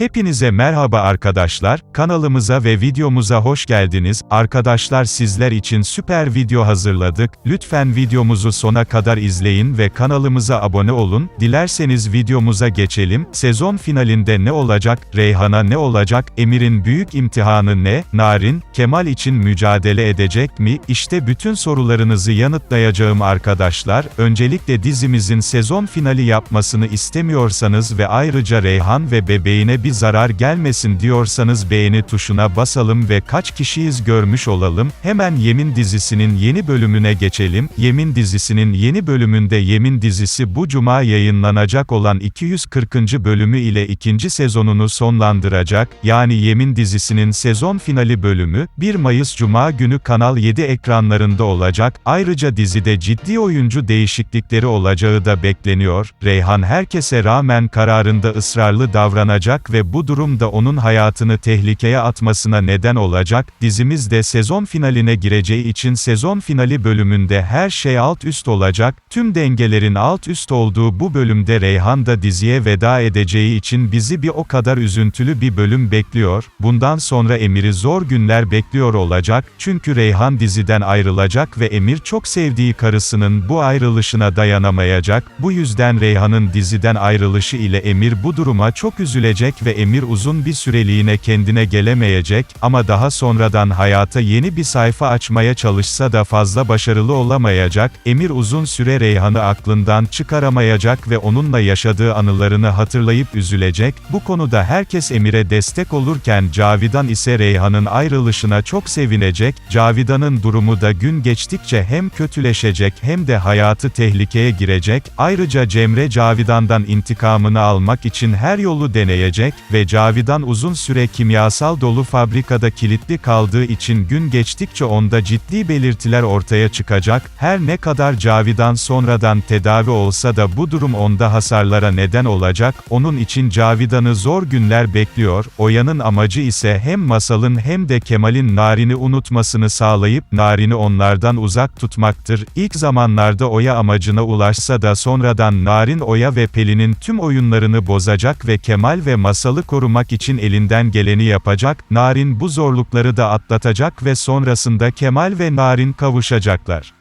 Hepinize merhaba arkadaşlar, kanalımıza ve videomuza hoş geldiniz. Arkadaşlar sizler için süper video hazırladık. Lütfen videomuzu sona kadar izleyin ve kanalımıza abone olun. Dilerseniz videomuza geçelim. Sezon finalinde ne olacak? Reyhan'a ne olacak? Emir'in büyük imtihanı ne? Narin, Kemal için mücadele edecek mi? İşte bütün sorularınızı yanıtlayacağım arkadaşlar. Öncelikle dizimizin sezon finali yapmasını istemiyorsanız ve ayrıca Reyhan ve bebeğine bir zarar gelmesin diyorsanız beğeni tuşuna basalım ve kaç kişiyiz görmüş olalım. Hemen Yemin dizisinin yeni bölümüne geçelim. Yemin dizisinin yeni bölümünde Yemin dizisi bu cuma yayınlanacak olan 240. bölümü ile ikinci sezonunu sonlandıracak. Yani Yemin dizisinin sezon finali bölümü 1 Mayıs Cuma günü Kanal 7 ekranlarında olacak. Ayrıca dizide ciddi oyuncu değişiklikleri olacağı da bekleniyor. Reyhan herkese rağmen kararında ısrarlı davranacak ve bu durum da onun hayatını tehlikeye atmasına neden olacak. Dizimiz de sezon finaline gireceği için sezon finali bölümünde her şey alt üst olacak. Tüm dengelerin alt üst olduğu bu bölümde Reyhan da diziye veda edeceği için bizi bir o kadar üzüntülü bir bölüm bekliyor. Bundan sonra Emir'i zor günler bekliyor olacak. Çünkü Reyhan diziden ayrılacak ve Emir çok sevdiği karısının bu ayrılışına dayanamayacak. Bu yüzden Reyhan'ın diziden ayrılışı ile Emir bu duruma çok üzülecek ve Emir uzun bir süreliğine kendine gelemeyecek ama daha sonradan hayata yeni bir sayfa açmaya çalışsa da fazla başarılı olamayacak. Emir uzun süre Reyhan'ı aklından çıkaramayacak ve onunla yaşadığı anılarını hatırlayıp üzülecek. Bu konuda herkes Emir'e destek olurken Cavidan ise Reyhan'ın ayrılışına çok sevinecek. Cavidan'ın durumu da gün geçtikçe hem kötüleşecek hem de hayatı tehlikeye girecek. Ayrıca Cemre Cavidan'dan intikamını almak için her yolu deneyecek ve Cavidan uzun süre kimyasal dolu fabrikada kilitli kaldığı için gün geçtikçe onda ciddi belirtiler ortaya çıkacak. Her ne kadar Cavidan sonradan tedavi olsa da bu durum onda hasarlara neden olacak. Onun için Cavidan'ı zor günler bekliyor. Oya'nın amacı ise hem Masal'ın hem de Kemal'in Narin'i unutmasını sağlayıp Narin'i onlardan uzak tutmaktır. İlk zamanlarda Oya amacına ulaşsa da sonradan Narin Oya ve Pelin'in tüm oyunlarını bozacak ve Kemal ve Masal'ı korumak için elinden geleni yapacak. Narin bu zorlukları da atlatacak ve sonrasında Kemal ve Narin kavuşacaklar.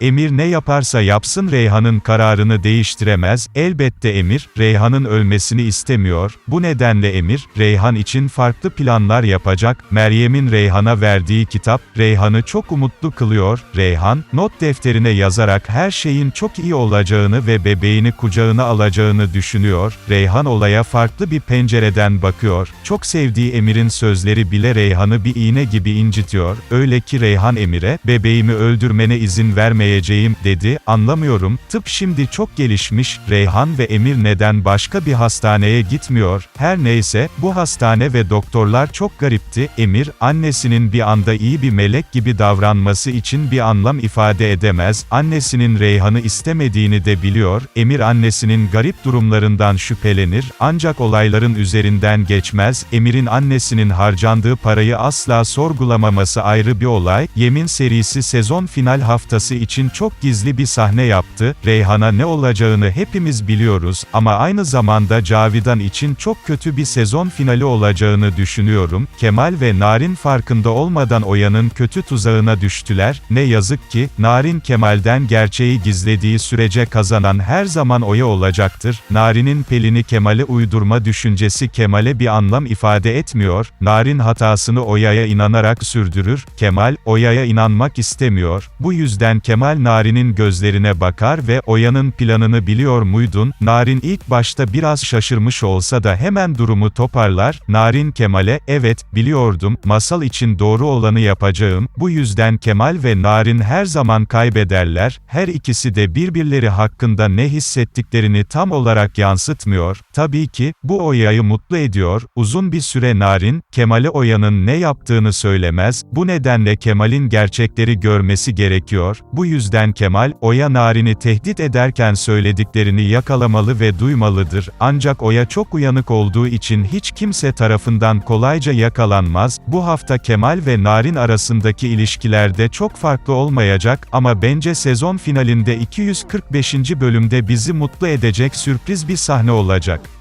Emir ne yaparsa yapsın Reyhan'ın kararını değiştiremez. Elbette Emir, Reyhan'ın ölmesini istemiyor. Bu nedenle Emir, Reyhan için farklı planlar yapacak. Meryem'in Reyhan'a verdiği kitap, Reyhan'ı çok umutlu kılıyor. Reyhan, not defterine yazarak her şeyin çok iyi olacağını ve bebeğini kucağına alacağını düşünüyor. Reyhan olaya farklı bir pencereden bakıyor. Çok sevdiği Emir'in sözleri bile Reyhan'ı bir iğne gibi incitiyor. Öyle ki Reyhan Emir'e, bebeğimi öldürmene izin vermeye vermeyeceğim, dedi, anlamıyorum, tıp şimdi çok gelişmiş, Reyhan ve Emir neden başka bir hastaneye gitmiyor, her neyse, bu hastane ve doktorlar çok garipti, Emir, annesinin bir anda iyi bir melek gibi davranması için bir anlam ifade edemez, annesinin Reyhan'ı istemediğini de biliyor, Emir annesinin garip durumlarından şüphelenir, ancak olayların üzerinden geçmez, Emir'in annesinin harcandığı parayı asla sorgulamaması ayrı bir olay, Yemin serisi sezon final haftası için çok gizli bir sahne yaptı. Reyhan'a ne olacağını hepimiz biliyoruz ama aynı zamanda Cavidan için çok kötü bir sezon finali olacağını düşünüyorum. Kemal ve Narin farkında olmadan Oya'nın kötü tuzağına düştüler. Ne yazık ki, Narin Kemal'den gerçeği gizlediği sürece kazanan her zaman Oya olacaktır. Narin'in Pelin'i Kemal'e uydurma düşüncesi Kemal'e bir anlam ifade etmiyor. Narin hatasını Oya'ya inanarak sürdürür. Kemal, Oya'ya inanmak istemiyor. Bu yüzden Kemal Narin'in gözlerine bakar ve Oya'nın planını biliyor muydun? Narin ilk başta biraz şaşırmış olsa da hemen durumu toparlar. Narin Kemal'e, evet, biliyordum, masal için doğru olanı yapacağım. Bu yüzden Kemal ve Narin her zaman kaybederler. Her ikisi de birbirleri hakkında ne hissettiklerini tam olarak yansıtmıyor. Tabii ki, bu Oya'yı mutlu ediyor. Uzun bir süre Narin, Kemal'e Oya'nın ne yaptığını söylemez. Bu nedenle Kemal'in gerçekleri görmesi gerekiyor. Bu yüzden Kemal, Oya Narin'i tehdit ederken söylediklerini yakalamalı ve duymalıdır. Ancak Oya çok uyanık olduğu için hiç kimse tarafından kolayca yakalanmaz. Bu hafta Kemal ve Narin arasındaki ilişkilerde çok farklı olmayacak ama bence sezon finalinde 245. bölümde bizi mutlu edecek sürpriz bir sahne olacak.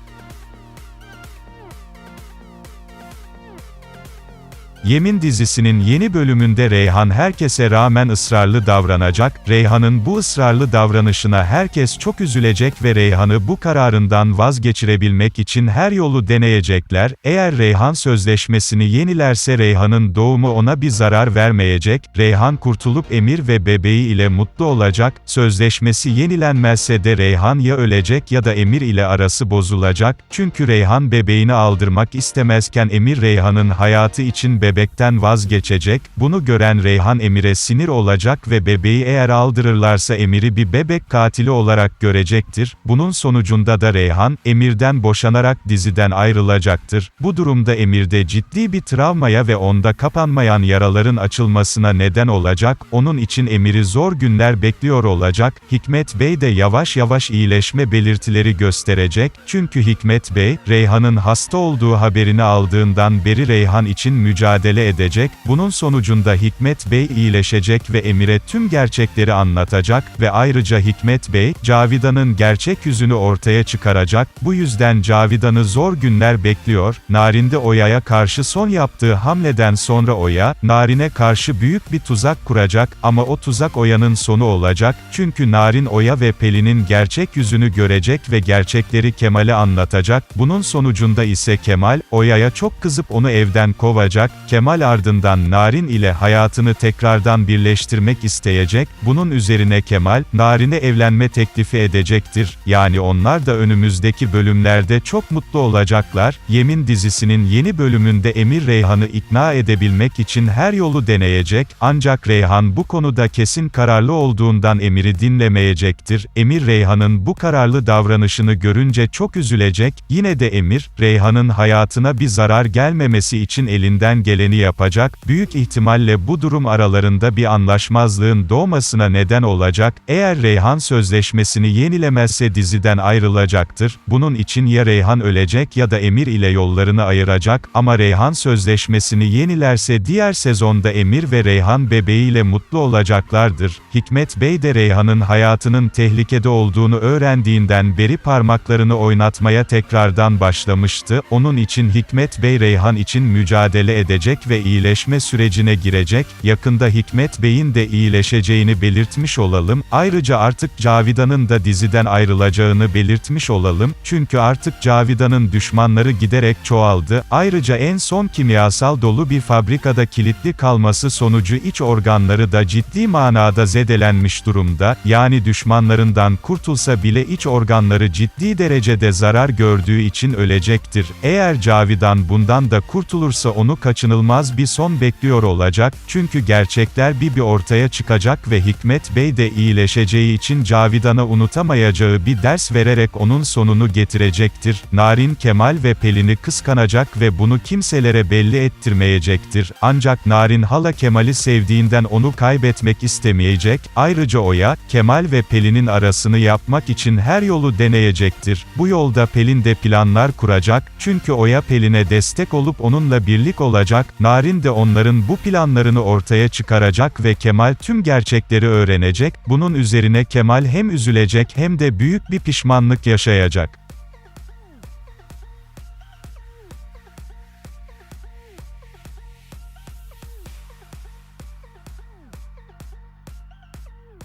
Yemin dizisinin yeni bölümünde Reyhan herkese rağmen ısrarlı davranacak, Reyhan'ın bu ısrarlı davranışına herkes çok üzülecek ve Reyhan'ı bu kararından vazgeçirebilmek için her yolu deneyecekler, eğer Reyhan sözleşmesini yenilerse Reyhan'ın doğumu ona bir zarar vermeyecek, Reyhan kurtulup Emir ve bebeği ile mutlu olacak, sözleşmesi yenilenmezse de Reyhan ya ölecek ya da Emir ile arası bozulacak, çünkü Reyhan bebeğini aldırmak istemezken Emir Reyhan'ın hayatı için bebekten vazgeçecek, bunu gören Reyhan Emir'e sinir olacak ve bebeği eğer aldırırlarsa Emir'i bir bebek katili olarak görecektir. Bunun sonucunda da Reyhan, Emir'den boşanarak diziden ayrılacaktır. Bu durumda Emir'de ciddi bir travmaya ve onda kapanmayan yaraların açılmasına neden olacak, onun için Emir'i zor günler bekliyor olacak, Hikmet Bey de yavaş yavaş iyileşme belirtileri gösterecek, çünkü Hikmet Bey, Reyhan'ın hasta olduğu haberini aldığından beri Reyhan için mücadele edecek, bunun sonucunda Hikmet Bey iyileşecek ve Emir'e tüm gerçekleri anlatacak ve ayrıca Hikmet Bey, Cavidan'ın gerçek yüzünü ortaya çıkaracak, bu yüzden Cavidan'ı zor günler bekliyor, Narin'de Oya'ya karşı son yaptığı hamleden sonra Oya, Narin'e karşı büyük bir tuzak kuracak, ama o tuzak Oya'nın sonu olacak, çünkü Narin Oya ve Pelin'in gerçek yüzünü görecek ve gerçekleri Kemal'e anlatacak, bunun sonucunda ise Kemal, Oya'ya çok kızıp onu evden kovacak, Kemal ardından Narin ile hayatını tekrardan birleştirmek isteyecek, bunun üzerine Kemal, Narin'e evlenme teklifi edecektir, yani onlar da önümüzdeki bölümlerde çok mutlu olacaklar, Yemin dizisinin yeni bölümünde Emir Reyhan'ı ikna edebilmek için her yolu deneyecek, ancak Reyhan bu konuda kesin kararlı olduğundan Emir'i dinlemeyecektir, Emir Reyhan'ın bu kararlı davranışını görünce çok üzülecek, yine de Emir, Reyhan'ın hayatına bir zarar gelmemesi için elinden geleni yapacak, büyük ihtimalle bu durum aralarında bir anlaşmazlığın doğmasına neden olacak, eğer Reyhan sözleşmesini yenilemezse diziden ayrılacaktır, bunun için ya Reyhan ölecek ya da Emir ile yollarını ayıracak, ama Reyhan sözleşmesini yenilerse diğer sezonda Emir ve Reyhan bebeğiyle mutlu olacaklardır. Hikmet Bey de Reyhan'ın hayatının tehlikede olduğunu öğrendiğinden beri parmaklarını oynatmaya tekrardan başlamıştı, onun için Hikmet Bey Reyhan için mücadele edecek ve iyileşme sürecine girecek, yakında Hikmet Bey'in de iyileşeceğini belirtmiş olalım, ayrıca artık Cavidan'ın da diziden ayrılacağını belirtmiş olalım, çünkü artık Cavidan'ın düşmanları giderek çoğaldı, ayrıca en son kimyasal dolu bir fabrikada kilitli kalması sonucu iç organları da ciddi manada zedelenmiş durumda, yani düşmanlarından kurtulsa bile iç organları ciddi derecede zarar gördüğü için ölecektir. Eğer Cavidan bundan da kurtulursa onu kaçınılmaz bir son bekliyor olacak, çünkü gerçekler bir bir ortaya çıkacak ve Hikmet Bey de iyileşeceği için Cavidan'a unutamayacağı bir ders vererek onun sonunu getirecektir. Narin Kemal ve Pelin'i kıskanacak ve bunu kimselere belli ettirmeyecektir. Ancak Narin hala Kemal'i sevdiğinden onu kaybetmek istemeyecek, ayrıca Oya, Kemal ve Pelin'in arasını yapmak için her yolu deneyecektir. Bu yolda Pelin de planlar kuracak, çünkü Oya Pelin'e destek olup onunla birlik olacak, Narin de onların bu planlarını ortaya çıkaracak ve Kemal tüm gerçekleri öğrenecek, bunun üzerine Kemal hem üzülecek hem de büyük bir pişmanlık yaşayacak.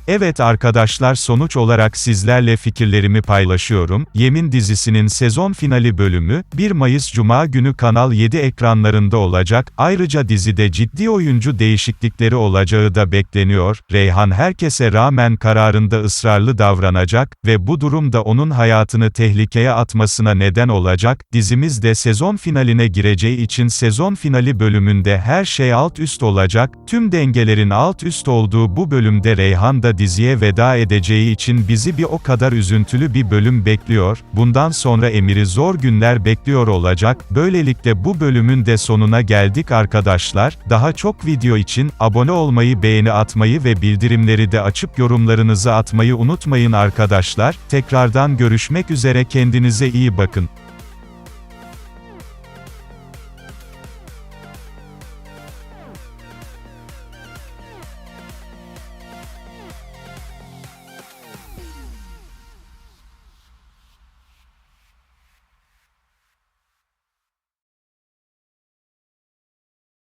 Evet arkadaşlar sonuç olarak sizlerle fikirlerimi paylaşıyorum. Yemin dizisinin sezon finali bölümü, 1 Mayıs Cuma günü Kanal 7 ekranlarında olacak. Ayrıca dizide ciddi oyuncu değişiklikleri olacağı da bekleniyor. Reyhan herkese rağmen kararında ısrarlı davranacak ve bu durum da onun hayatını tehlikeye atmasına neden olacak. Dizimiz de sezon finaline gireceği için sezon finali bölümünde her şey alt üst olacak. Tüm dengelerin alt üst olduğu bu bölümde Reyhan da diziye veda edeceği için bizi bir o kadar üzüntülü bir bölüm bekliyor, bundan sonra Emir'i zor günler bekliyor olacak, böylelikle bu bölümün de sonuna geldik arkadaşlar, daha çok video için, abone olmayı beğeni atmayı ve bildirimleri de açıp yorumlarınızı atmayı unutmayın arkadaşlar, tekrardan görüşmek üzere kendinize iyi bakın.